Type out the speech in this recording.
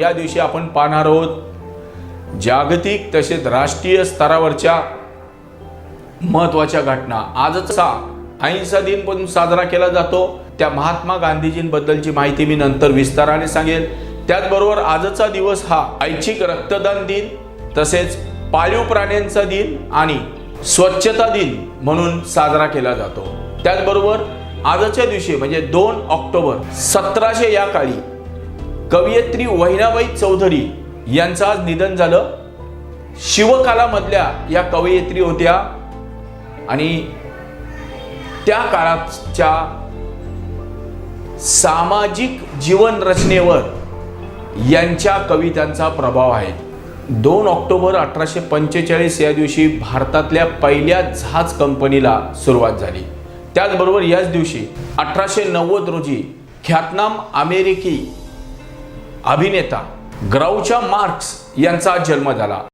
या दिवशी आपण पाहणार आहोत जागतिक तसेच राष्ट्रीय स्तरावरच्या महत्त्वाच्या घटना. आजचा अहिंसा दिन पण साजरा केला जातो. त्या महात्मा गांधीजींबद्दलची माहिती मी नंतर विस्ताराने सांगेल. त्याचबरोबर आजचा दिवस हा ऐच्छिक रक्तदान दिन तसेच पाळीव प्राण्यांचा दिन आणि स्वच्छता दिन म्हणून साजरा केला जातो. त्याचबरोबर आजच्या दिवशी म्हणजे दोन ऑक्टोबर सतराशे या काळी कवयित्री वहिनाबाई चौधरी यांचं आज निधन झालं. शिवकालामधल्या या कवयित्री होत्या. आणि त्या काळाच्या सामाजिक जीवन रचनेवर यांच्या कवितांचा प्रभाव आहे. दोन ऑक्टोबर अठराशे पंचेचाळीस या दिवशी भारतातल्या पहिल्या जहाज कंपनीला सुरुवात झाली. त्याचबरोबर याच दिवशी अठराशे नव्वद रोजी ख्यातनाम अमेरिकी अभिनेता ग्राउचा मार्क्स यांचा जन्म झाला.